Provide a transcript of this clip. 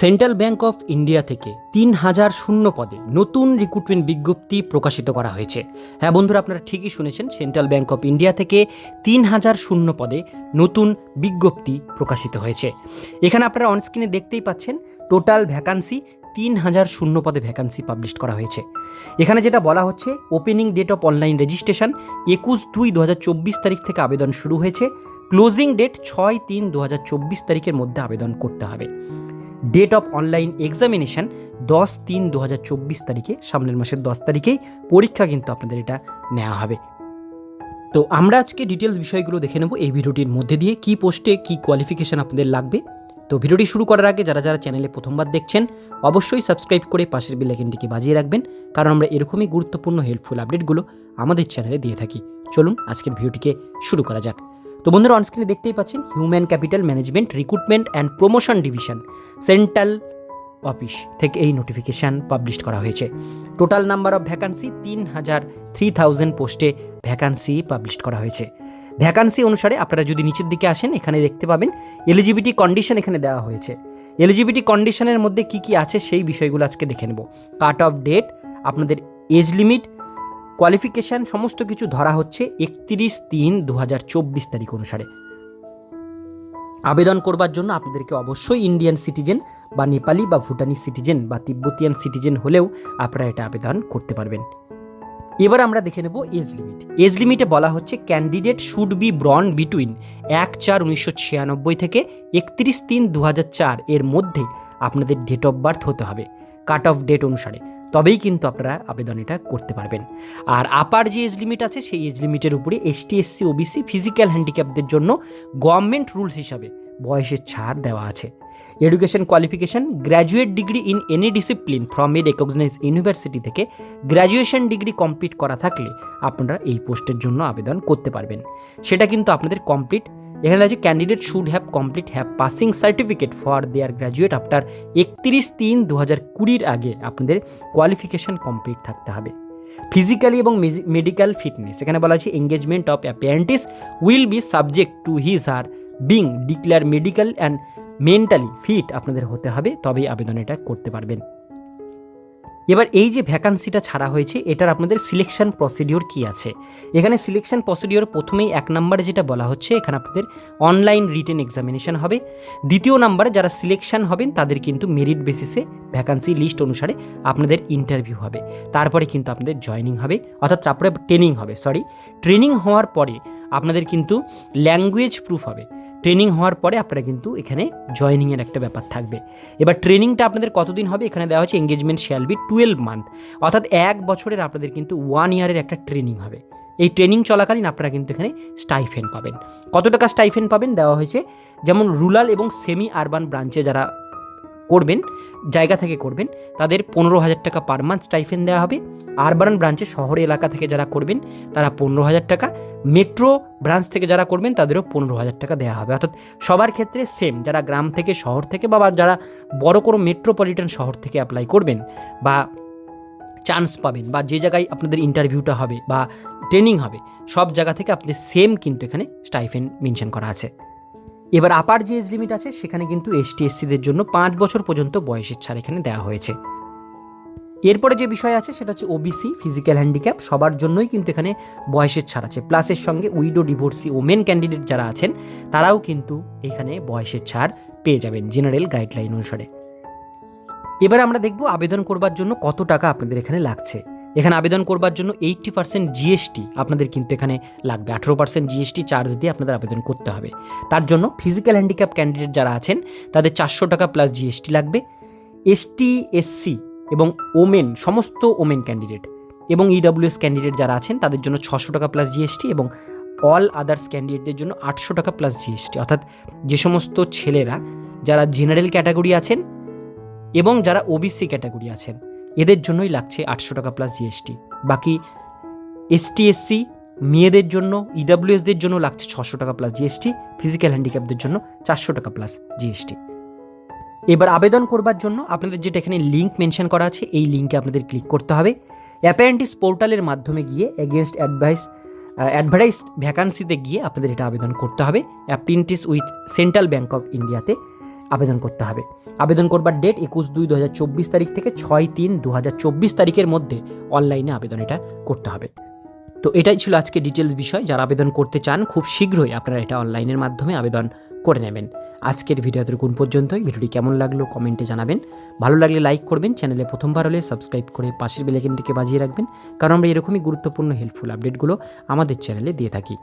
Central bank of India থেকে তিন হাজার শূন্য পদে নতুন রিক্রুটমেন্ট বিজ্ঞপ্তি প্রকাশিত করা হয়েছে। হ্যাঁ বন্ধুরা, আপনারা ঠিকই শুনেছেন, সেন্ট্রাল ব্যাংক অফ ইন্ডিয়া থেকে তিন হাজার শূন্য পদে নতুন বিজ্ঞপ্তি প্রকাশিত হয়েছে। এখানে আপনারা অনস্ক্রিনে দেখতেই পাচ্ছেন টোটাল ভ্যাকান্সি তিন হাজার শূন্য পদে ভ্যাকান্সি পাবলিশ করা হয়েছে। এখানে যেটা বলা হচ্ছে opening date of online registration একুশ দুই দু তারিখ থেকে আবেদন শুরু হয়েছে। ক্লোজিং ডেট ছয় তিন দু তারিখের মধ্যে আবেদন করতে হবে। ডেট অফ অনলাইন এক্সামিনেশন দশ তিন দু তারিখে, সামনের মাসের দশ তারিখেই পরীক্ষা কিন্তু আপনাদের এটা নেওয়া হবে। তো আমরা আজকে ডিটেলস বিষয়গুলো দেখে নেব এই ভিডিওটির মধ্যে দিয়ে, কি পোস্টে কি কোয়ালিফিকেশন আপনাদের লাগবে। তো ভিডিওটি শুরু করার আগে যারা যারা চ্যানেলে প্রথমবার দেখছেন, অবশ্যই সাবস্ক্রাইব করে পাশের বেলাইকনটিকে বাজিয়ে রাখবেন, কারণ আমরা এরকমই গুরুত্বপূর্ণ হেল্পফুল আপডেটগুলো আমাদের চ্যানেলে দিয়ে থাকি। চলুন আজকের ভিডিওটিকে শুরু করা যাক। তো বন্ধুরা অনস্ক্রিনে দেখতেই পাচ্ছেন human capital management recruitment and promotion division central office থেকে এই নোটিফিকেশান পাবলিশ করা হয়েছে। টোটাল নাম্বার অফ ভ্যাকান্সি তিন হাজার থ্রি থাউজেন্ড পোস্টে ভ্যাকান্সি পাবলিশ করা হয়েছে। ভ্যাকান্সি অনুসারে আপনারা যদি নিচের দিকে আসেন, এখানে দেখতে পাবেন এলিজিবিলিটি কন্ডিশন এখানে দেওয়া হয়েছে। এলিজিবিলিটি কন্ডিশনের মধ্যে কি কি আছে, সেই বিষয়গুলো আজকে দেখে নেব। কাট অফ ডেট আপনাদের এজ লিমিট কোয়ালিফিকেশান সমস্ত কিছু ধরা হচ্ছে একত্রিশ তিন দু তারিখ অনুসারে। আবেদন করবার জন্য আপনাদেরকে অবশ্যই ইন্ডিয়ান সিটিজেন বা নেপালি বা ভুটানি সিটিজেন বা তিব্বতিয়ান সিটিজেন হলেও আপনারা এটা আবেদন করতে পারবেন। এবার আমরা দেখে নেব এজ লিমিট এজ লিমিটে বলা হচ্ছে candidate should be born between এক চার উনিশশো ছিয়ানব্বই থেকে একত্রিশ তিন দু চার এর মধ্যে আপনাদের ডেট অফ বার্থ হতে হবে। কাট অফ ডেট অনুসারে। তবেই কিন্তু আপনারা আবেদন এটা করতে পারবেন। আর আপার যে এজ লিমিট আছে, সেই এজ লিমিটের উপরে এসটি এসসি ওবিসি ফিজিক্যাল হ্যান্ডিক্যাপদের জন্য গভর্নমেন্ট রুলস হিসাবে বয়সের ছাড় দেওয়া আছে। Education qualification graduate degree in any discipline from a recognise university থেকে গ্র্যাজুয়েশন ডিগ্রি কমপ্লিট করা থাকলে আপনারা এই পোস্টের জন্য আবেদন করতে পারবেন। সেটা কিন্তু আপনাদের কমপ্লিট এখানে আছে candidate should have complete have passing certificate for their graduate after একত্রিশ তিন দু হাজার কুড়ির আগে আপনাদের কোয়ালিফিকেশন কমপ্লিট থাকতে হবে। ফিজিক্যালি এবং মেডিকেল ফিটনেস এখানে বলা আছে engagement of apprentice will be subject to his or being declare medical and mentally fit আপনাদের হতে হবে, তবেই আবেদন এটা করতে পারবেন। এবার এই যে ভ্যাকান্সিটা ছাড়া হয়েছে, এটার আপনাদের সিলেকশন প্রসিডিওর কি আছে? এখানে সিলেকশন প্রসিডিওর প্রথমেই এক নম্বরে যেটা বলা হচ্ছে, এখানে আপনাদের অনলাইন রিটেন এক্সামিনেশন হবে। দ্বিতীয় নাম্বারে যারা সিলেকশন হবেন, তাদের কিন্তু মেরিট বেসিসে ভ্যাকান্সি লিস্ট অনুসারে আপনাদের ইন্টারভিউ হবে। তারপরে কিন্তু আপনাদের জয়নিং হবে, অর্থাৎ তারপরে ট্রেনিং হবে সরি ট্রেনিং হওয়ার পরে আপনাদের কিন্তু ল্যাঙ্গুয়েজ প্রুফ হবে। ট্রেনিং হওয়ার পরে আপনারা কিন্তু এখানে জয়নিংয়ের একটা ব্যাপার থাকবে। এবার ট্রেনিংটা আপনাদের কতদিন হবে? এখানে দেওয়া হচ্ছে engagement shall be twelve month অর্থাৎ এক বছরের আপনাদের কিন্তু ওয়ান ইয়ারের একটা ট্রেনিং হবে। এই ট্রেনিং চলাকালীন আপনারা কিন্তু এখানে স্টাইফেন পাবেন। কত টাকা স্টাইফেন পাবেন? দেওয়া হয়েছে যেমন রুরাল এবং সেমি আরবান ব্রাঞ্চে যারা করবেন জায়গা থেকে করবেন, তাদের পনেরো হাজার টাকা পার মান্থ স্টাইফেন দেওয়া হবে। আরবান ব্রাঞ্চে শহর এলাকা থেকে যারা করবেন, তারা পনেরো হাজার টাকা। মেট্রো ব্রাঞ্চ থেকে যারা করবেন, তাদেরও পনেরো হাজার টাকা দেওয়া হবে। অর্থাৎ সবার ক্ষেত্রে সেম যারা গ্রাম থেকে শহর থেকে বা যারা বড় কোনো মেট্রোপলিটন শহর থেকে অ্যাপ্লাই করবেন বা চান্স পাবেন বা যে জায়গায় আপনাদের ইন্টারভিউটা হবে বা ট্রেনিং হবে, সব জায়গা থেকে আপনি সেম কিন্তু এখানে স্টাইফেন মেনশন করা আছে। এবার আপার যে এজ লিমিট আছে, সেখানে কিন্তু এসটি এসসিদের জন্য পাঁচ বছর পর্যন্ত বয়সের ছাড় এখানে দেওয়া হয়েছে। এরপরে যে বিষয় আছে, সেটা হচ্ছে ওবিসি ফিজিক্যাল হ্যান্ডিক্যাপ সবার জন্যই কিন্তু এখানে বয়সের ছাড় আছে। প্লাসের সঙ্গে উইডো ডিভোর্সি ওমেন ক্যান্ডিডেট যারা আছেন, তারাও কিন্তু এখানে বয়সের ছাড় পেয়ে যাবেন জেনারেল গাইডলাইন অনুসারে। এবার আমরা দেখব আবেদন করবার জন্য কত টাকা আপনাদের এখানে লাগছে। এখানে আবেদন করবার জন্য এইটটি পার্সেন্ট জিএসটি আপনাদের কিন্তু এখানে লাগবে। আঠেরো পার্সেন্ট জিএসটি চার্জ দিয়ে আপনাদের আবেদন করতে হবে। তার জন্য ফিজিক্যাল হ্যান্ডিক্যাপ ক্যান্ডিডেট যারা আছেন, তাদের চারশো টাকা প্লাস জিএসটি লাগবে। এসটি এসসি এবং ওমেন, সমস্ত ওমেন ক্যান্ডিডেট এবং ইডব্লিউএস ক্যান্ডিডেট যারা আছেন, তাদের জন্য ছশো টাকা প্লাস জিএসটি এবং অল আদার্স ক্যান্ডিডেটদের জন্য আটশো টাকা প্লাস জিএসটি অর্থাৎ যে সমস্ত ছেলেরা যারা জেনারেল ক্যাটাগরি আছেন এবং যারা ওবিসি ক্যাটাগরি আছেন এদের জন্যই লাগছে আটশো টাকা প্লাস জিএসটি বাকি এসটি এসসি মেয়েদের জন্য ইডাব্লিউএসদের জন্য লাগছে ছশো টাকা প্লাস জিএসটি ফিজিক্যাল হ্যান্ডিক্যাপদের জন্য চারশো টাকা প্লাস জিএসটি এবার আবেদন করবার জন্য আপনাদের যেটা এখানে লিঙ্ক মেনশন করা আছে, এই লিঙ্কে আপনাদের ক্লিক করতে হবে। অ্যাপারেন্টিস পোর্টালের মাধ্যমে গিয়ে এগেনস্ট অ্যাডভাইস অ্যাডভার্টাইজড ভ্যাকান্সিতে গিয়ে আপনাদের এটা আবেদন করতে হবে। Apprentice with central bank of ইন্ডিয়াতে আবেদন করতে হবে। আবেদন করবার ডেট একুশ দুই দু তারিখ থেকে ছয় তিন দু তারিখের মধ্যে অনলাইনে আবেদন এটা করতে হবে। তো এটাই ছিল আজকে ডিটেলস বিষয়। যারা আবেদন করতে চান, খুব শীঘ্রই আপনারা এটা অনলাইনের মাধ্যমে আবেদন করে নেবেন। আজকের ভিডিও এতটুকুন পর্যন্তই। ভিডিওটি কেমন লাগল কমেন্টে জানাবেন। ভালো লাগলে লাইক করবেন। চ্যানেলে প্রথমবার হলে সাবস্ক্রাইব করে পাশের বেলাইকেনটিকে বাজিয়ে রাখবেন। কারণ আমরা এরকমই গুরুত্বপূর্ণ হেল্পফুল আপডেটগুলো আমাদের চ্যানেলে দিয়ে থাকি।